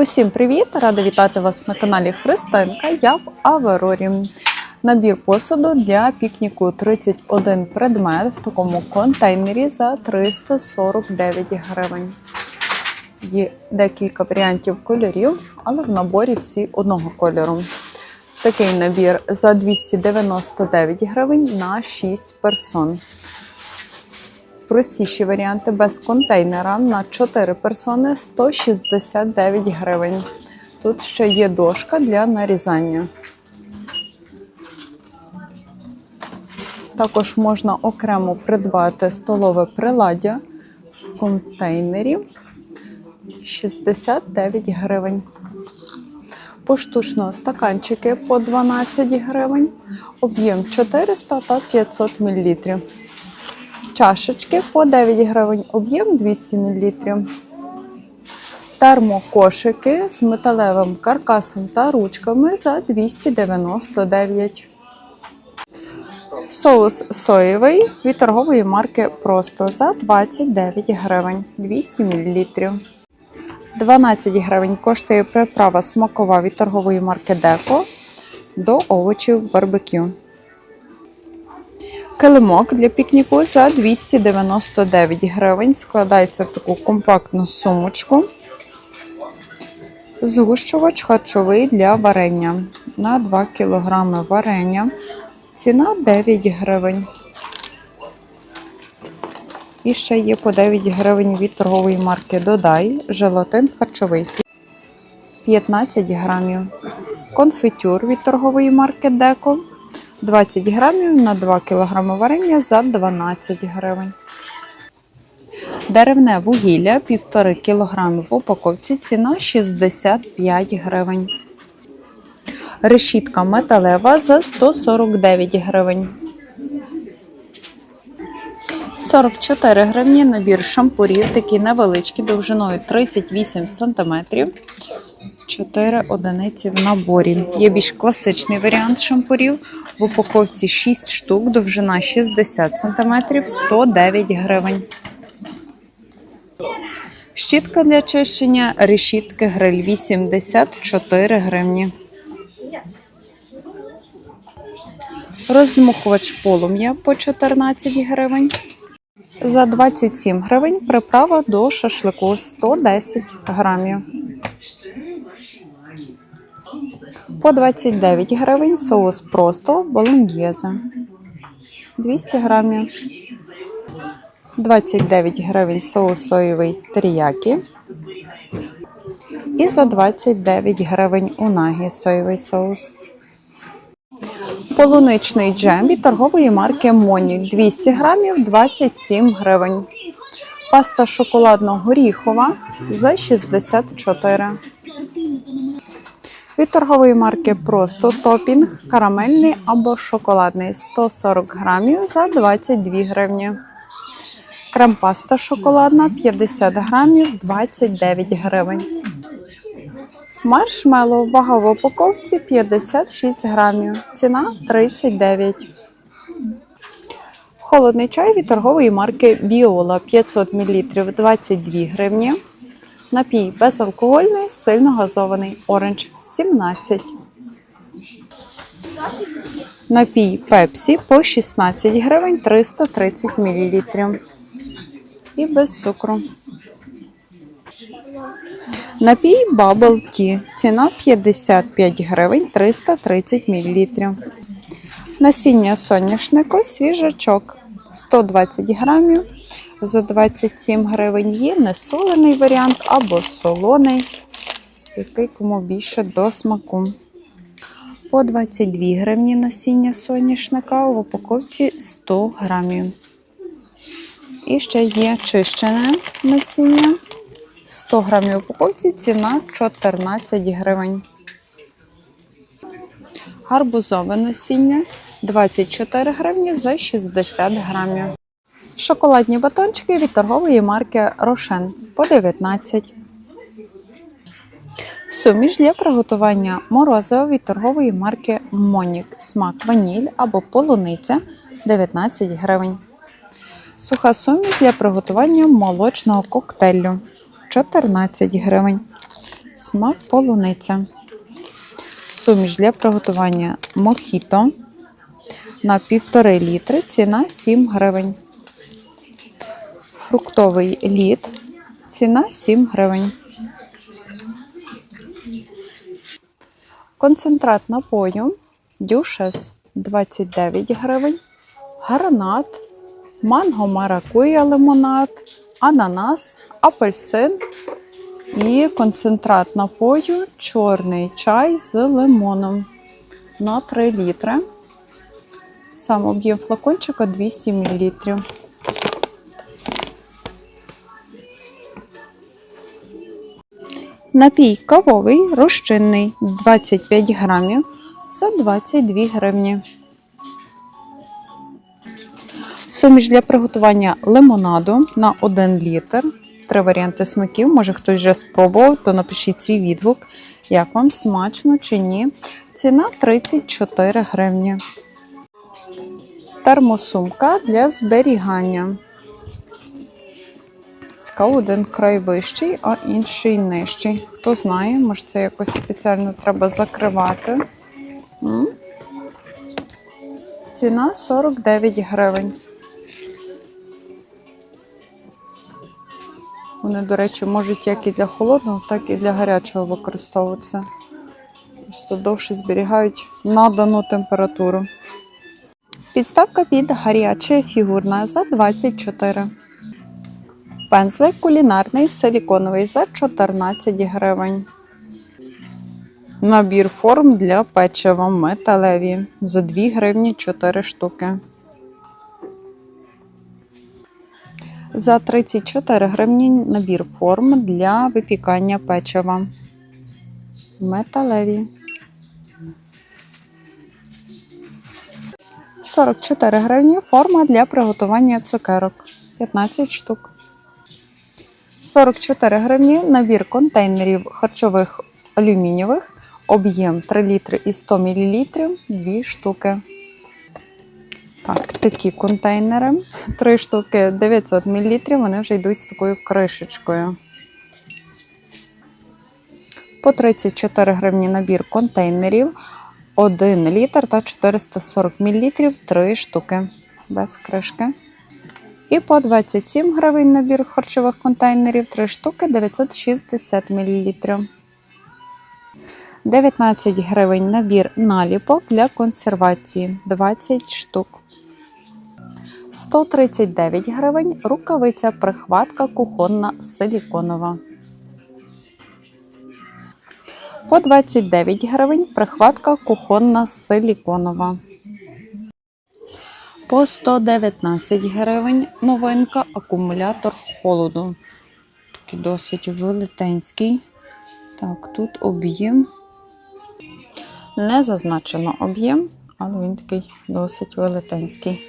Усім привіт! Рада вітати вас на каналі Христинка. Я в Аверорі. Набір посуду для пікніку 31 предмет в такому контейнері за 349 гривень. Є декілька варіантів кольорів, але в наборі всі одного кольору. Такий набір за 299 гривень на 6 персон. Простіші варіанти без контейнера на 4 персони 169 гривень. Тут ще є дошка для нарізання. Також можна окремо придбати столове приладдя в контейнері 69 гривень. Поштучно стаканчики по 12 гривень, об'єм 400 та 500 мл. Чашечки по 9 гривень, об'єм 200 мл. Термокошики з металевим каркасом та ручками за 299. Соус соєвий від торгової марки Просто за 29 гривень 200 мл. 12 гривень коштує приправа смакова від торгової марки Деко до овочів барбекю. Килимок для пікніку за 299 гривень. Складається в таку компактну сумочку. Згущувач харчовий для варення на 2 кг варення. Ціна 9 гривень. І ще є по 9 гривень від торгової марки Додай. Желатин харчовий 15 грамів. Конфітюр від торгової марки Деко 20 грамів на 2 кг варення за 12 гривень. Деревне вугілля 1,5 кг в упаковці. Ціна 65 гривень. Решітка металева за 149 гривень. 44 гривні набір шампурів, такі невеличкі, довжиною 38 см. 4 одиниці в наборі. Є більш класичний варіант шампурів. В упаковці 6 штук, довжина 60 см, 109 гривень. Щітка для чищення решітки гриль 84 гривні. Роздмухувач полум'я по 14 гривень. За 27 гривень приправа до шашлику 110 грамів. По 29 гривень соус просто болоньєзе. 200 грамів. 29 гривень соус соєвий теріякі. І за 29 гривень унагі соєвий соус. Полуничний джем від торгової марки Монік 200 грамів 27 гривень. Паста шоколадно-горіхова за 64. Від торгової марки Просто топінг карамельний або шоколадний 140 грамів за 22 гривні. Крем-паста шоколадна 50 грамів 29 гривень. Маршмеллоу вага в упаковці 56 грамів. Ціна 39. Холодний чай від торгової марки Біола 500 мл 22 гривні. Напій безалкогольний, сильно газований оранж 17. Напій Пепсі по 16 гривень 330 мл. І без цукру. Напій Bubble Tea. Ціна 55 гривень 330 мл. Насіння соняшнику свіжачок 120 грамів. За 27 гривень є несолений варіант або солоний, який кому більше до смаку. По 22 гривні насіння соняшника в упаковці 100 грамів. І ще є чищене насіння. 100 грамів упаковці ціна 14 гривень. Гарбузове насіння 24 гривні за 60 грамів. Шоколадні батончики від торгової марки Рошен по 19. Суміш для приготування морозива від торгової марки Монік. Смак ваніль або полуниця 19 гривень. Суха суміш для приготування молочного коктейлю 14 гривень. Смак полуниця. Суміш для приготування мохіто на 1,5 літри. Ціна 7 гривень. Фруктовий лід. Ціна 7 гривень. Концентрат напою дюшес 29 гривень. Гранат, манго маракуя лимонад, ананас, апельсин і концентрат напою чорний чай з лимоном на 3 літри. Сам об'єм флакончика 200 мл. Напій кавовий розчинний 25 грамів за 22 гривні. Суміш для приготування лимонаду на 1 літр. Три варіанти смаків. Може хтось вже спробував, то напишіть свій відгук, як вам смачно чи ні. Ціна 34 гривні. Термосумка для зберігання. Цікаво, один край вищий, а інший нижчий. Хто знає, може це якось спеціально треба закривати. М? Ціна 49 гривень. Вони, до речі, можуть як і для холодного, так і для гарячого використовуватися. Просто довше зберігають надану температуру. Підставка під гаряче фігурна за 24. Пензлик кулінарний силіконовий за 14 гривень. Набір форм для печива металеві за 2 гривні 4 штуки. За 34 гривні набір форм для випікання печива. Металеві. 44 гривні форма для приготування цукерок. 15 штук. 44 гривні набір контейнерів харчових алюмінієвих. Об'єм 3 літри і 100 мл 2 штуки. Так, такі контейнери. 3 штуки 900 мл. Вони вже йдуть з такою кришечкою. По 34 гривні набір контейнерів. 1 літр та 440 мл 3 штуки без кришки. І по 27 гривень набір харчових контейнерів 3 штуки 960 мл. 19 гривень набір наліпок для консервації 20 штук. 139 гривень рукавиця прихватка кухонна силіконова. По 29 гривень прихватка кухонна силіконова. По 119 гривень новинка акумулятор холоду. Такий досить велетенський. Так, тут об'єм. Не зазначено об'єм, але він такий досить велетенський.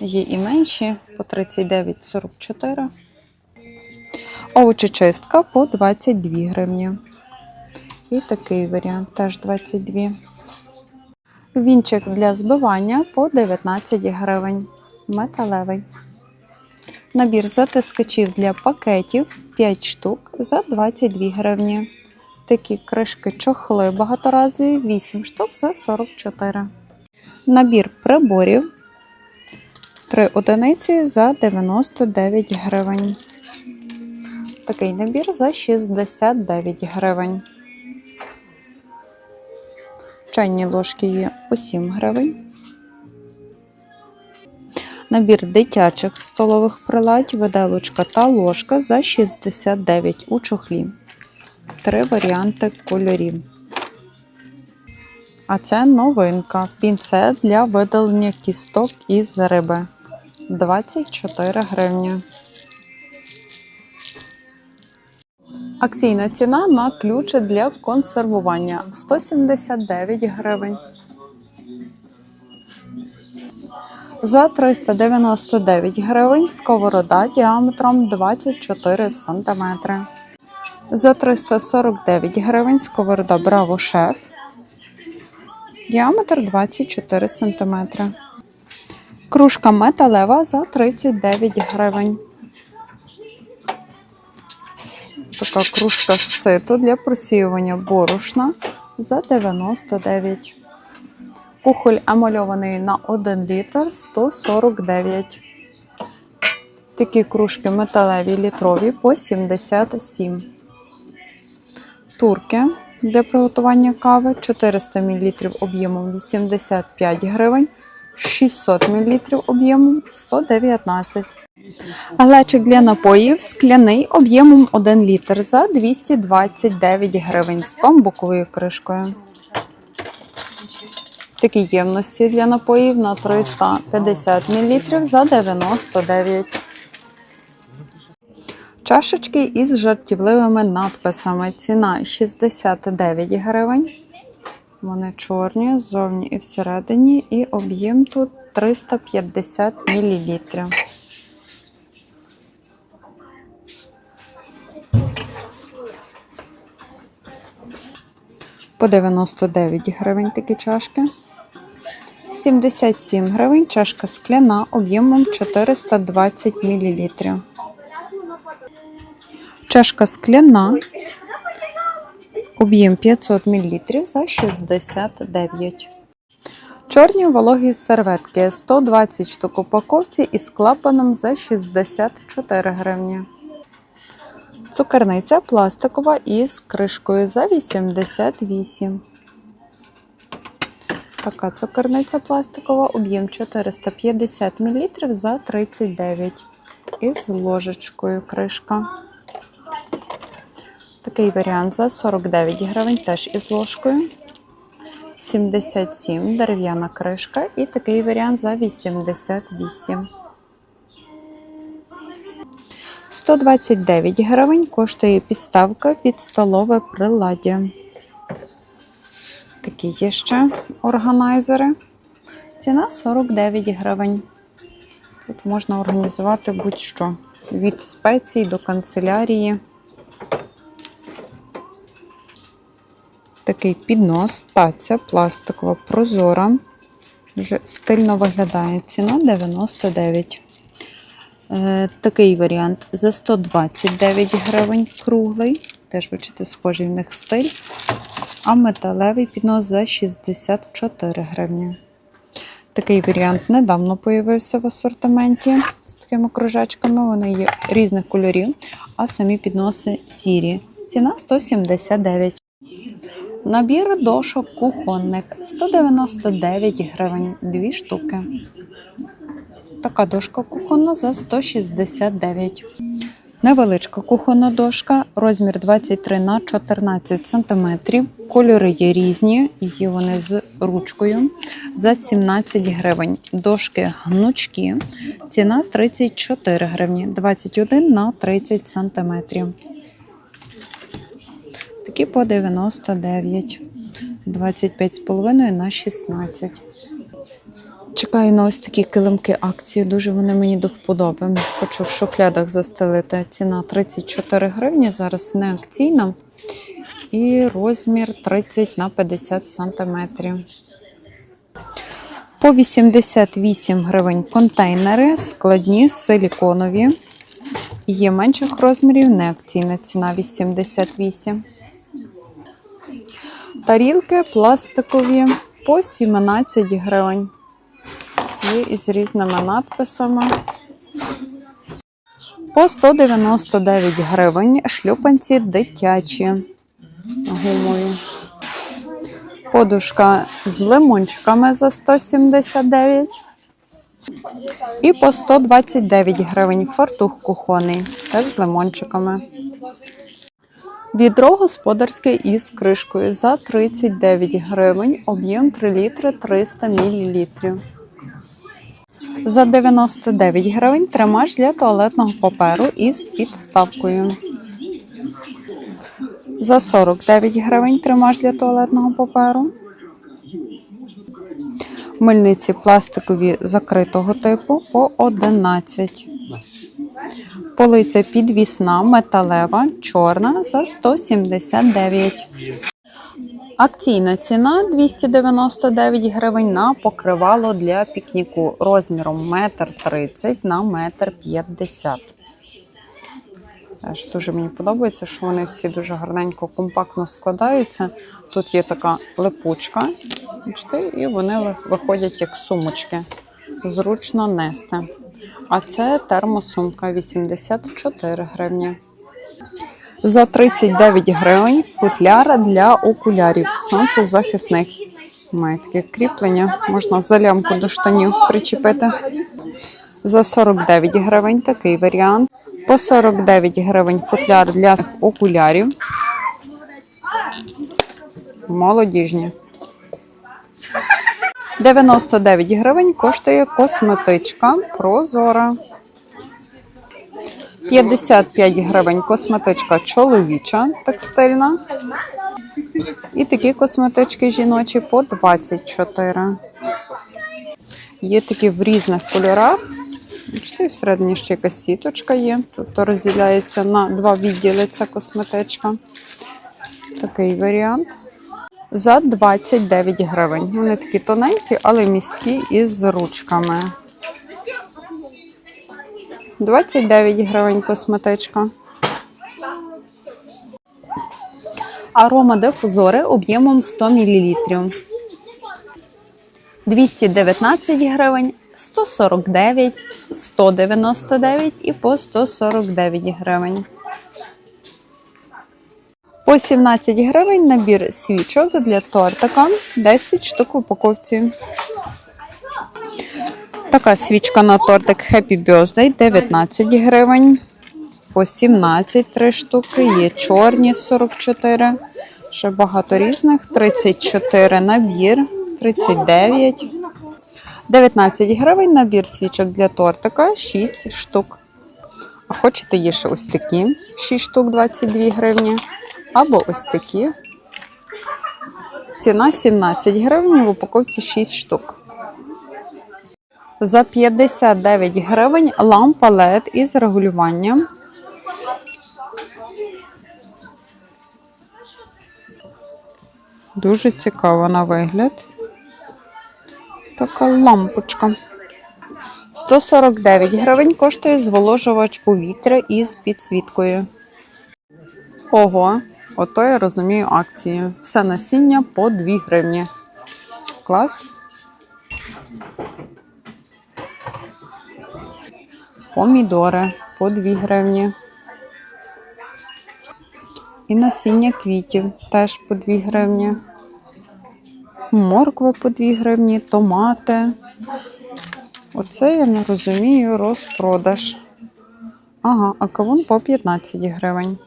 Є і менші по 39,44. Овочечистка по 22 гривні. І такий варіант теж 22. Вінчик для збивання по 19 гривень. Металевий. Набір затискачів для пакетів 5 штук за 22 гривні. Такі кришки чохли багаторазові 8 штук за 44. Набір приборів 3 одиниці за 99 гривень. Такий набір за 69 гривень. Чайні ложки є по 7 гривень. Набір дитячих столових приладь, виделочка та ложка за 69 у чохлі. Три варіанти кольорів. А це новинка. Пінцет для видалення кісток із риби. 24 гривні. Акційна ціна на ключі для консервування 179 гривень. За 399 гривень сковорода діаметром 24 см. За 349 гривень сковорода Браво Шеф. Діаметр 24 см. Кружка металева за 39 гривень. Така кружка з ситу для просіювання борошна за 99. Кухоль емальований на 1 літр 149. Такі кружки металеві літрові по 77. Турки для приготування кави 400 мл об'ємом 85 гривень, 600 мл об'ємом 119 Глечик для напоїв скляний об'ємом 1 літр за 229 гривень з бамбуковою кришкою. Такі ємності для напоїв на 350 мл за 99 Чашечки із жартівливими надписами. Ціна 69 гривень. Вони чорні ззовні і всередині, і об'єм тут 350 мл. По 99 гривень такі чашки. 77 гривень чашка скляна об'ємом 420 мл. Чашка скляна. Об'єм 500 мл за 69. Чорні вологі серветки 120 штук упаковці із клапаном за 64 гривні. Цукерниця пластикова із кришкою за 88. Така цукерниця пластикова, об'єм 450 мл за 39. Із ложечкою кришка. Такий варіант за 49 гривень, теж із ложкою. 77 дерев'яна кришка і такий варіант за 88. 129 гривень коштує підставка під столове приладдя. Такі є ще органайзери. Ціна 49 гривень. Тут можна організувати будь-що. Від спецій до канцелярії. Такий піднос, таця пластикова, прозора. Дуже стильно виглядає. Ціна 99. Е, такий варіант за 129 гривень круглий. Теж, бачите, схожий в них стиль. А металевий піднос за 64 гривні. Такий варіант недавно появився в асортименті з такими кружечками. Вони є різних кольорів, а самі підноси сірі. Ціна 179. Набір дошок кухонник 199 гривень, дві штуки. Така дошка кухонна за 169. Невеличка кухонна дошка, розмір 23 на 14 см. Кольори є різні, є вони з ручкою за 17 гривень. Дошки гнучкі, ціна 34 гривні, 21 на 30 см. Такі по 99, 25,5 на 16. Чекаю на ось такі килимки акції. Дуже вони мені до вподоби. Хочу в шухлядах застелити. Ціна 34 гривні, зараз не акційна. І розмір 30 на 50 сантиметрів. По 88 гривень контейнери, складні, силіконові. Є менших розмірів, не акційна ціна 88. Тарілки пластикові по 17 гривень. Є із різними надписами. По 199 гривень шлюпанці дитячі гумові. Подушка з лимончиками за 179. І по 129 гривень фартух кухонний, теж з лимончиками. Відро господарське із кришкою за 39 гривень, об'єм 3 літри 300 мл. За 99 гривень тримач для туалетного паперу із підставкою. За 49 гривень тримач для туалетного паперу. Мильниці пластикові закритого типу по 11. Полиця підвісна, металева, чорна за 179. Акційна ціна 299 гривень на покривало для пікніку розміром 1,30 на 1,50 м. Теж дуже мені подобається, що вони всі дуже гарненько, компактно складаються. Тут є така липучка, і вони виходять як сумочки. Зручно нести. А це термосумка 84 гривні. За 39 гривень футляр для окулярів сонцезахисних. Має таке кріплення, можна за лямку до штанів причепити. За 49 гривень такий варіант. По 49 гривень футляр для окулярів. Молодіжні. 99 гривень коштує косметичка прозора. 55 гривень косметичка чоловіча текстильна. І такі косметички жіночі по 24. Є такі в різних кольорах. Бачите, всередині ще якась сіточка є. Тобто розділяється на два відділи ця косметичка. Такий варіант. За 29 гривень. Вони такі тоненькі, але місткі із ручками. 29 гривень косметичка. Арома дифузори об'ємом 100 мл. 219 гривень, 149, 199 і по 149 гривень. По 17 гривень набір свічок для тортика 10 штук в упаковці. Така свічка на тортик Happy Birthday 19 гривень. По 17 3 штуки. Є чорні 44. Ще багато різних. 34 набір, 39. 19 гривень набір свічок для тортика 6 штук. А хочете є ще ось такі 6 штук 22 гривні. Або ось такі. Ціна 17 гривень, в упаковці 6 штук. За 59 гривень лампа LED із регулюванням. Дуже цікава на вигляд. Така лампочка. 149 гривень коштує зволожувач повітря із підсвіткою. Ого, ото я розумію акції. Все насіння по 2 гривні. Клас. Помідори по 2 гривні. І насіння квітів теж по 2 гривні. Морква по 2 гривні, томати. Оце я не розумію розпродаж. Ага, а кавун по 15 гривень.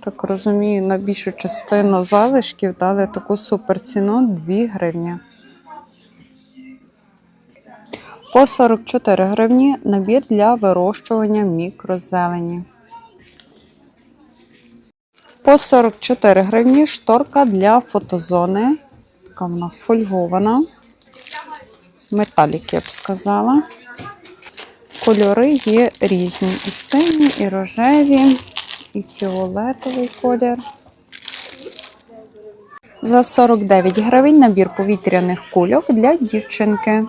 Так розумію, на більшу частину залишків дали таку суперціну 2 гривні. По 44 гривні набір для вирощування мікрозелені. По 44 гривні шторка для фотозони. Така вона фольгована. Металік, я б сказала. Кольори є різні. І сині, і рожеві, і фіолетовий колір. За 49 гривень набір повітряних кульок для дівчинки.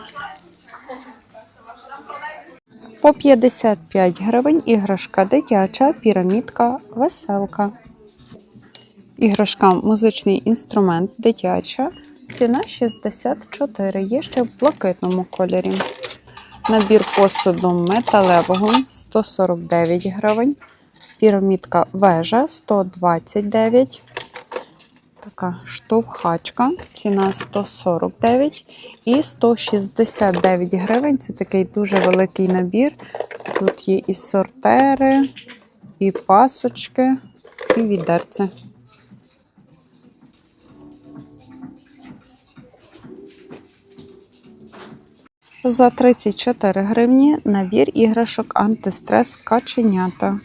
По 55 гривень іграшка дитяча, пірамідка, веселка. Іграшка музичний інструмент дитяча. Ціна 64. Є ще в блакитному кольорі. Набір посуду металевого 149 гривень. Пірамідка вежа 129. Така штовхачка. Ціна 149 і 169 гривень. Це такий дуже великий набір. Тут є і сортери, і пасочки, і відерце. За 34 гривні набір іграшок антистрес каченята.